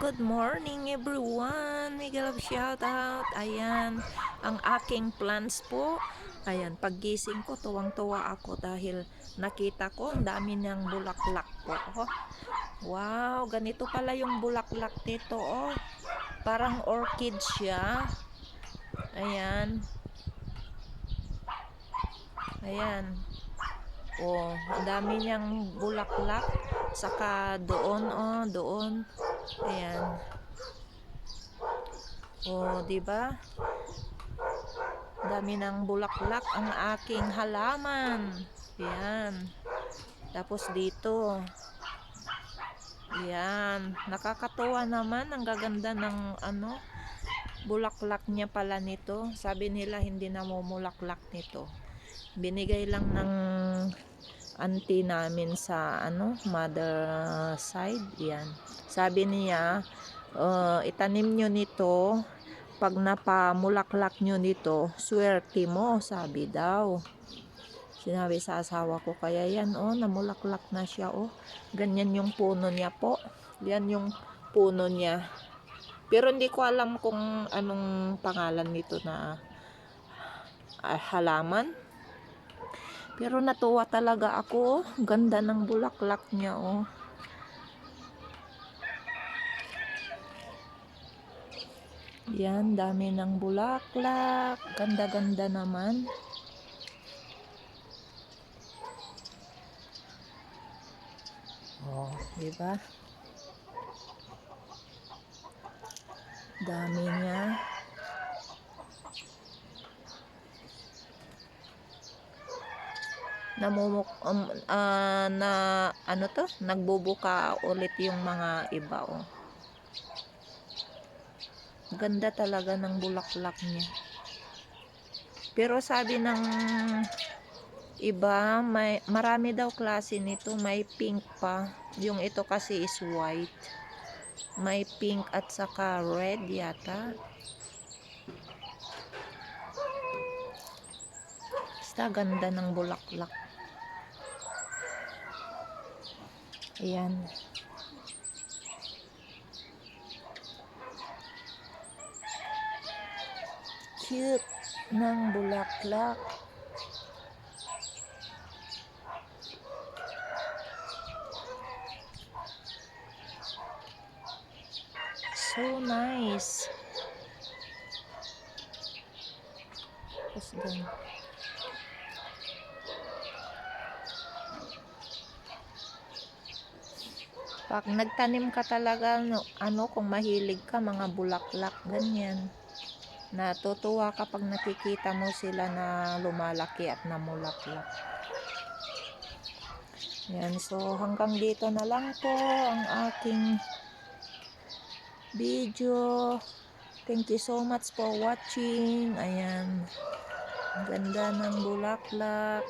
good morning everyone. Mega love shout out. Ayan, ang aking plans po. Ayan, paggising ko, tuwang-tuwa ako dahil nakita ko ang dami niyang bulaklak po. Oh. Wow, ganito pala yung bulaklak nito. Oh. Parang orchid siya. Ayan. Ayan. Oh, ang dami niyang bulaklak. Saka doon, oh, doon. Ayan. Oh, 'di ba? Dami ng bulaklak ang aking halaman. Ayan. Tapos dito. Ayan. Nakakatuwa naman. Ang gaganda ng ano, bulaklak niya pala nito. Sabi nila hindi na mumulaklak nito. Binigay lang ng auntie namin sa ano, mother side. Yan. Sabi niya, uh, itanim nyo nito. Pag napamulaklak nyo nito, swerte mo, sabi daw. Sinabi sa asawa ko, kaya yan, oh, namulaklak na siya, oh. Ganyan yung puno niya po. Yan yung puno niya. Pero hindi ko alam kung anong pangalan nito na ah, halaman. Pero natuwa talaga ako. Ganda ng bulaklak niya, oh. Yan, dami ng bulaklak. Ganda-ganda naman. Oh, di ba? Dami niya. Namumuk um, ah, na ano to? Nagbubuka ulit yung mga iba oh. ganda talaga ng bulaklak niya. Pero sabi ng iba may marami daw klase nito. May pink pa. Yung ito kasi is white. May pink at saka red yata. Basta ganda ng bulaklak Ayan. Cute ng bulaklak. So nice. Tapos doon. Pag nagtanim ka talaga, no, ano, kung mahilig ka, mga bulaklak, ganyan. Natutuwa kapag nakikita mo sila na lumalaki at namulaklak. Yan, so hanggang dito na lang po ang aking video. Thank you so much for watching. Ayan. Ganda ng bulaklak.